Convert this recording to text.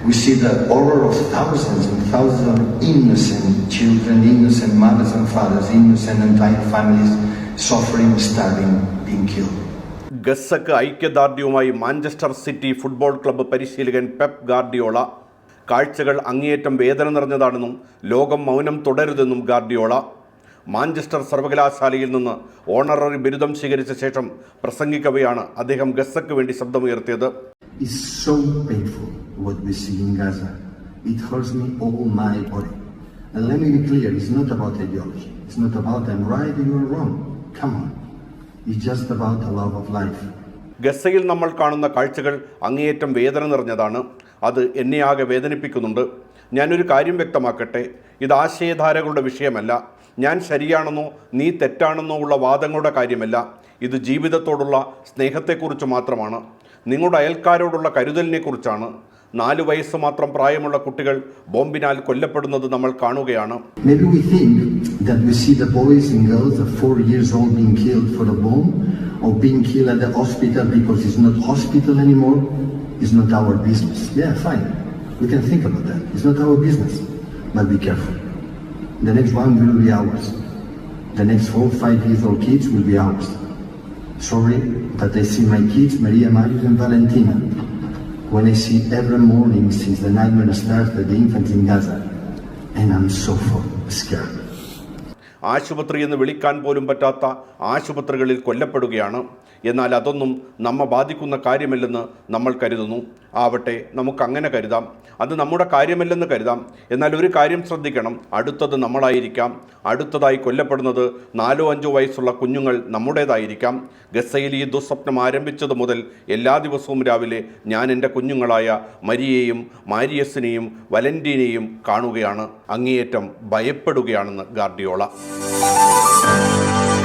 We see the horror of thousands and thousands of innocent children, innocent mothers and fathers, innocent entire families suffering, starving, being killed. ഗസ്സക്ക് ഐക്യദാർഢ്യവുമായി Manchester City football club പരിശീലകൻ Pep Guardiola കാഴ്ചകൾ അങ്ങേയറ്റം വേദന നിറഞ്ഞതാണെന്നും ലോകം മൗനം തുടരുതെന്നും Guardiola Manchester സർവകലാശാലയിൽ നിന്ന് ഓണററി ബിരുദം സ്വീകരിച്ച ശേഷം പ്രസംഗിക്കവെയാണ് അദ്ദേഹം ഗസക്ക് വേണ്ടി ശബ്ദമുയർത്തിയത് It's so painful what we see in Gaza. It hurts me all my body. And let me be clear, it's not about ideology. It's not about I'm right and you're wrong. Come on. It's just about the love of life. ഗസയിൽ നമ്മൾ കാണുന്ന കാഴ്ചകൾ അങ്ങേയറ്റം വേദന നിറഞ്ഞതാണ് അത് എന്നെ ആകെ വേദനിപ്പിക്കുന്നുണ്ട് ഞാനൊരു കാര്യം വ്യക്തമാക്കട്ടെ ഇത് ആശയധാരകളുടെ വിഷയമല്ല ഞാൻ ശരിയാണെന്നോ നീ തെറ്റാണെന്നോ ഉള്ള വാദങ്ങളുടെ കാര്യമല്ല ഇത് ജീവിതത്തോടുള്ള സ്നേഹത്തെക്കുറിച്ച് മാത്രമാണ് നിങ്ങളുടെ അയൽക്കാരോടുള്ള കരുതലിനെക്കുറിച്ചാണ് നാലു വയസ്സ് മാത്രം പ്രായമുള്ള കുട്ടികൾ ബോംബിനാൽ കൊല്ലപ്പെടുന്നത് നമ്മൾ കാണുകയാണ് that we see the boys and girls of four years old being killed for a bomb or being killed at the hospital because it's not hospital anymore. is not our business. Yeah, fine. We can think about that. It's not our business. But be careful. The next one will be ours. The next four, five years old kids will be ours. Sorry, that I see my kids, Maria, Marius, and Valentina, when I see every morning since the nightmare started, the infants in Gaza, and I'm so scared. ആശുപത്രി എന്ന് വിളിക്കാൻ പോലും പറ്റാത്ത ആശുപത്രികളിൽ കൊല്ലപ്പെടുകയാണ്. എന്നാൽ അതൊന്നും നമ്മെ ബാധിക്കുന്ന കാര്യമല്ലെന്ന് നമ്മൾ കരുതുന്നു. ആവട്ടെ നമുക്കങ്ങനെ കരുതാം. അത് നമ്മുടെ കാര്യമല്ലെന്ന് കരുതാം. എന്നാൽ ഒരു കാര്യം ശ്രദ്ധിക്കണം. അടുത്തത് നമ്മളായിരിക്കാം. അടുത്തതായി കൊല്ലപ്പെടുന്നത് നാലോ അഞ്ചോ വയസ്സുള്ള കുഞ്ഞുങ്ങൾ നമ്മുടേതായിരിക്കാം. ഗസയിൽ ഈ ദുസ്വപ്നം ആരംഭിച്ചത് മുതൽ എല്ലാ ദിവസവും രാവിലെ ഞാൻ എന്റെ കുഞ്ഞുങ്ങളായ മരിയെയും മാരിയസിനെയും വലന്റീനെയും കാണുകയാണ്. അങ്ങേയറ്റം ഭയപ്പെടുകയാണെന്ന് ഗാർഡിയോള. Música